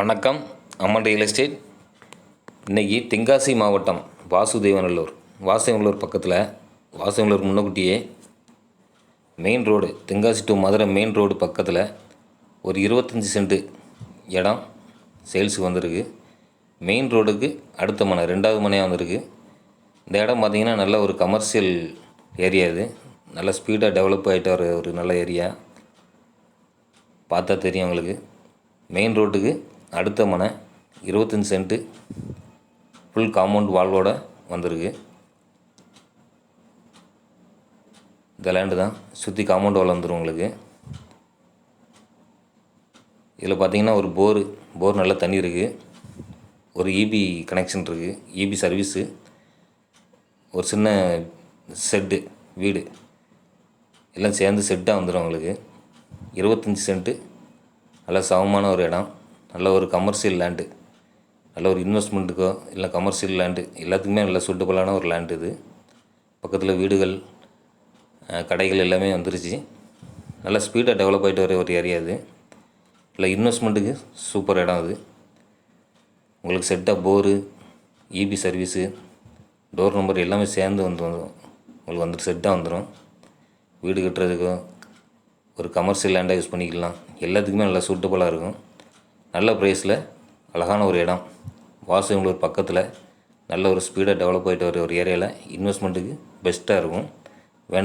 வணக்கம். அம்மன் real estate இன்றைக்கி தென்காசி மாவட்டம் வாசுதேவநல்லூர். வாசுதேவநல்லூர் பக்கத்தில் Vasudevanallur முன்னக்குட்டியே main road Tenkasi to Madurai main road பக்கத்தில் ஒரு இருபத்தஞ்சி சென்ட் இடம் சேல்ஸுக்கு வந்திருக்கு. மெயின் ரோடுக்கு அடுத்த மனை ரெண்டாவது மனையாக வந்திருக்கு. இந்த இடம் பார்த்திங்கன்னா நல்ல ஒரு கமர்ஷியல் ஏரியா இது. நல்ல ஸ்பீடாக டெவலப் ஆகிட்டு ஒரு ஒரு நல்ல ஏரியா பார்த்தா தெரியும் உங்களுக்கு. மெயின் ரோட்டுக்கு அடுத்த மனை இருபத்தஞ்சி சென்ட்டு ஃபுல் காம்பவுண்ட் வால்வோட வந்திருக்கு. இந்த லேண்டு தான் சுற்றி காம்பவுண்ட் வால் வந்துடும் உங்களுக்கு. இதில் பார்த்தீங்கன்னா ஒரு போரு போர் நல்லா தண்ணி இருக்குது ஒரு இபி கனெக்ஷன் இருக்குது இபி சர்வீஸு ஒரு சின்ன செட்டு வீடு. எல்லாம் சேர்ந்து செட்டாக வந்துடும் உங்களுக்கு. இருபத்தஞ்சி சென்ட்டு. நல்ல சமமான ஒரு இடம். நல்ல ஒரு கமர்ஷியல் லேண்டு நல்ல ஒரு இன்வெஸ்ட்மெண்ட்டுக்கோ இல்லை கமர்ஷியல் லேண்டு எல்லாத்துக்குமே நல்ல சூட்டபுளான ஒரு லேண்டு இது. பக்கத்தில் வீடுகள் கடைகள் எல்லாமே வந்துருச்சு. நல்ல ஸ்பீடாக டெவலப் ஆகிட்டு வர ஒரு ஏரியா இது. இல்லை இன்வெஸ்ட்மெண்ட்டுக்கு சூப்பர் இடம் அது. உங்களுக்கு செட்டாக bore EB service door number எல்லாமே சேர்ந்து வந்து வந்துடும் உங்களுக்கு வந்துட்டு செட்டாக வந்துடும் வீடு கட்டுறதுக்கும் ஒரு கமர்ஷியல் லேண்டாக யூஸ் பண்ணிக்கலாம். எல்லாத்துக்குமே நல்லா சூட்டபுளாக இருக்கும். நல்ல ப்ரைஸில் அழகான ஒரு இடம். வாசகங்களூர் பக்கத்தில் நல்ல ஒரு ஸ்பீடாக டெவலப் ஆகிட்டு வர ஒரு ஏரியாவில் இன்வெஸ்ட்மெண்ட்டுக்கு பெஸ்ட்டாக இருக்கும்.